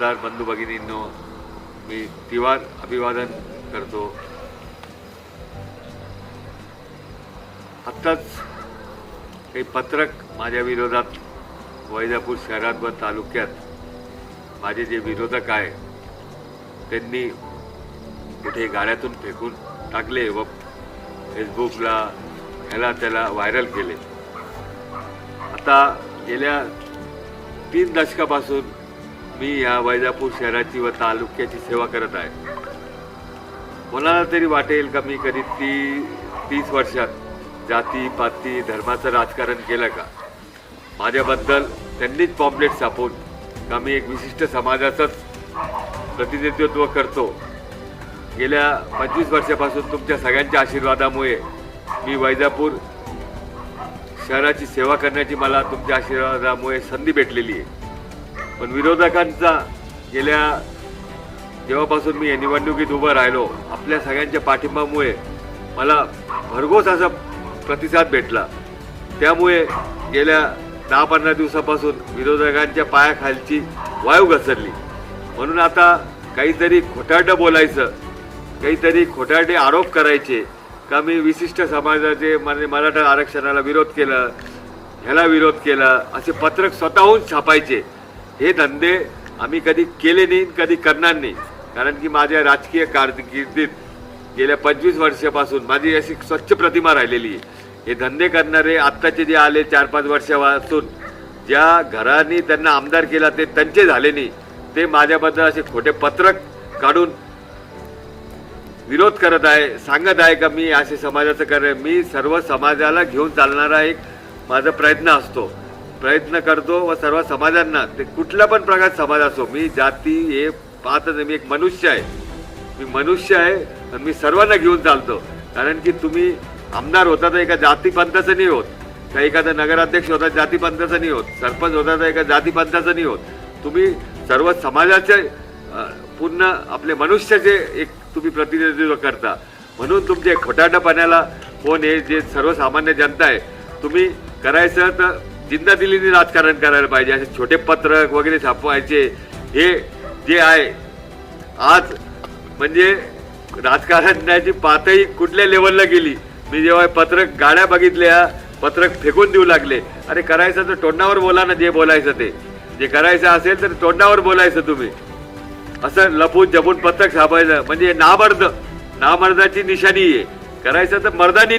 मतदार बंधू भगिनींनो मी तिवार अभिवादन करतो. आत्ताच काही पत्रक माझ्या विरोधात वैजापूर शहरात व तालुक्यात माझे जे विरोधक आहे त्यांनी कुठे गाड्यातून फेकून टाकले व फेसबुकला ह्याला त्याला व्हायरल केले. आता गेल्या तीन दशकापासून मी या वैजापूर शहराची व तालुक्याची सेवा करत आहे. कोणाला तरी वाटेल का मी कधी ती तीस वर्षात जाती पाती धर्माचं राजकारण केलं का? माझ्याबद्दल त्यांनीच पॉम्पलेट छापून का मी एक विशिष्ट समाजाचंच प्रतिनिधित्व करतो? गेल्या पंचवीस वर्षापासून तुमच्या सगळ्यांच्या आशीर्वादामुळे मी वैजापूर शहराची सेवा करण्याची मला तुमच्या आशीर्वादामुळे संधी भेटलेली आहे. पण विरोधकांचा गेल्या जेव्हापासून मी या निवडणुकीत उभं राहिलो आपल्या सगळ्यांच्या पाठिंबामुळे मला भरघोस असा प्रतिसाद भेटला. त्यामुळे गेल्या दहा पंधरा दिवसापासून विरोधकांच्या पायाखालची वायू घसरली. म्हणून आता काहीतरी खोटारडं बोलायचं काहीतरी खोटारडे आरोप करायचे का मी विशिष्ट समाजाचे म्हणजे मराठा आरक्षणाला विरोध केला ह्याला विरोध केला असे पत्रक स्वतःहून छापायचे. हे धंदे आम्ही कधी केले नाही कधी करणार नाही. कारण की माझ्या राजकीय कारकिर्दीत गेल्या पंचवीस वर्षापासून माझी अशी स्वच्छ प्रतिमा राहिलेली आहे. हे धंदे करणारे आत्ताचे जे आले चार पाच वर्षापासून ज्या घरांनी त्यांना आमदार केला ते त्यांचे झाले नाही. ते माझ्याबद्दल असे खोटे पत्रक काढून विरोध करत आहे सांगत आहे का मी असे समाजाचं कर मी सर्व समाजाला घेऊन चालणारा एक माझा प्रयत्न असतो. प्रयत्न करतो व सर्व समाजांना ते कुठला पण प्रकार समाज असो मी जाती हे पाहतच मी एक मनुष्य आहे. मी मनुष्य आहे आणि मी सर्वांना घेऊन चालतो. कारण की तुम्ही आमदार होता तर एका जातीपंथाचं नाही होत. का एखादा नगराध्यक्ष होता जातीपंथाचं नाही होत. सरपंच होता तर एका जातीपंथाचं नाही होत. तुम्ही सर्व समाजाचे पूर्ण आपले मनुष्याचे एक तुम्ही प्रतिनिधित्व करता. म्हणून तुमचे खोटारडेपणाला कोण हे जे सर्वसामान्य जनता आहे तुम्ही करायचं तर जिंदा दिलीने राजकारण करायला पाहिजे असे छोटे पत्रक वगैरे छापवायचे हे जे आहे आज म्हणजे राजकारणाची पातळी कुठल्या लेवलला गेली? मी जेव्हा पत्रक गाड्या बघितल्या पत्रक फेकून देऊ लागले. अरे करायचं तर तोंडावर बोला ना जे बोलायचं ते. जे करायचं असेल तर तोंडावर बोलायचं तुम्ही. असं लपून जपून पत्रक छापायचं. म्हणजे नामर्द नामर्दाची निशाणी आहे. करायचं तर मर्दानी